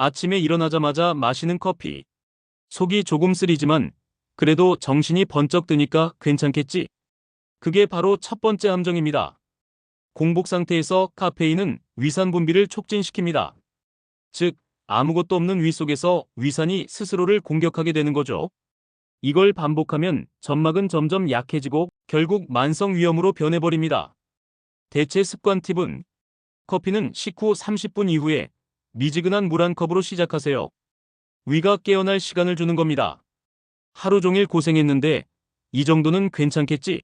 아침에 일어나자마자 마시는 커피. 속이 조금 쓰리지만 그래도 정신이 번쩍 드니까 괜찮겠지. 그게 바로 첫 번째 함정입니다. 공복 상태에서 카페인은 위산 분비를 촉진시킵니다. 즉, 아무것도 없는 위 속에서 위산이 스스로를 공격하게 되는 거죠. 이걸 반복하면 점막은 점점 약해지고 결국 만성 위염으로 변해버립니다. 대체 습관 팁은 커피는 식후 30분 이후에 미지근한 물 한 컵으로 시작하세요. 위가 깨어날 시간을 주는 겁니다. 하루 종일 고생했는데 이 정도는 괜찮겠지?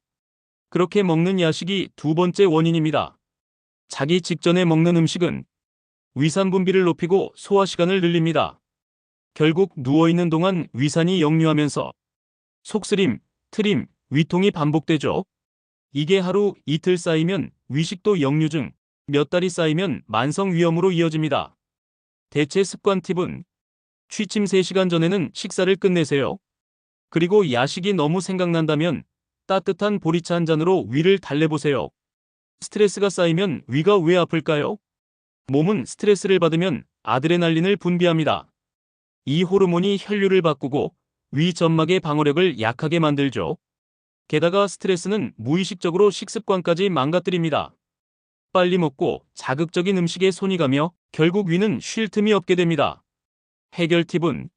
그렇게 먹는 야식이 두 번째 원인입니다. 자기 직전에 먹는 음식은 위산 분비를 높이고 소화 시간을 늘립니다. 결국 누워있는 동안 위산이 역류하면서 속쓰림, 트림, 위통이 반복되죠. 이게 하루 이틀 쌓이면 위식도 역류증, 몇 달이 쌓이면 만성 위염으로 이어집니다. 대체 습관 팁은 취침 3시간 전에는 식사를 끝내세요. 그리고 야식이 너무 생각난다면 따뜻한 보리차 한 잔으로 위를 달래보세요. 스트레스가 쌓이면 위가 왜 아플까요? 몸은 스트레스를 받으면 아드레날린을 분비합니다. 이 호르몬이 혈류를 바꾸고 위 점막의 방어력을 약하게 만들죠. 게다가 스트레스는 무의식적으로 식습관까지 망가뜨립니다. 빨리 먹고 자극적인 음식에 손이 가며 결국 위는 쉴 틈이 없게 됩니다. 해결 팁은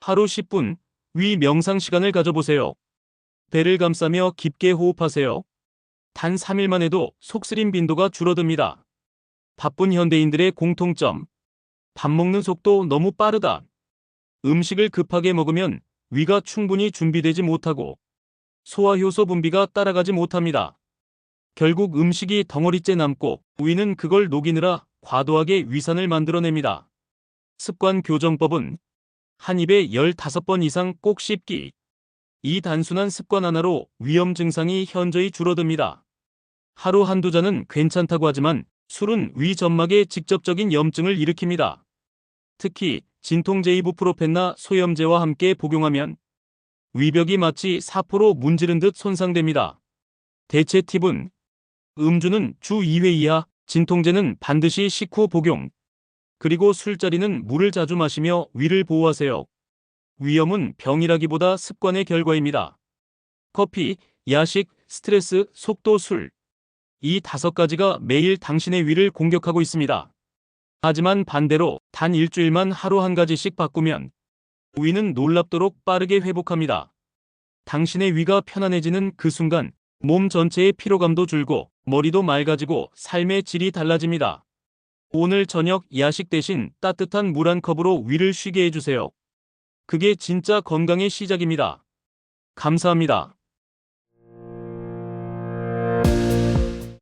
하루 10분 위 명상 시간을 가져보세요. 배를 감싸며 깊게 호흡하세요. 단 3일만 해도 속쓰림 빈도가 줄어듭니다. 바쁜 현대인들의 공통점. 밥 먹는 속도 너무 빠르다. 음식을 급하게 먹으면 위가 충분히 준비되지 못하고 소화효소 분비가 따라가지 못합니다. 결국 음식이 덩어리째 남고 위는 그걸 녹이느라 과도하게 위산을 만들어냅니다. 습관 교정법은 한 입에 15번 이상 꼭 씹기. 이 단순한 습관 하나로 위험 증상이 현저히 줄어듭니다. 하루 한두 잔은 괜찮다고 하지만 술은 위 점막에 직접적인 염증을 일으킵니다. 특히 진통제 이부프로펜나 소염제와 함께 복용하면 위벽이 마치 사포로 문지른 듯 손상됩니다. 대체 팁은 음주는 주 2회 이하, 진통제는 반드시 식후 복용. 그리고 술자리는 물을 자주 마시며 위를 보호하세요. 위염은 병이라기보다 습관의 결과입니다. 커피, 야식, 스트레스, 속도, 술. 이 다섯 가지가 매일 당신의 위를 공격하고 있습니다. 하지만 반대로 단 일주일만 하루 한 가지씩 바꾸면 위는 놀랍도록 빠르게 회복합니다. 당신의 위가 편안해지는 그 순간 몸 전체의 피로감도 줄고 머리도 맑아지고 삶의 질이 달라집니다. 오늘 저녁 야식 대신 따뜻한 물 한 컵으로 위를 쉬게 해주세요. 그게 진짜 건강의 시작입니다. 감사합니다.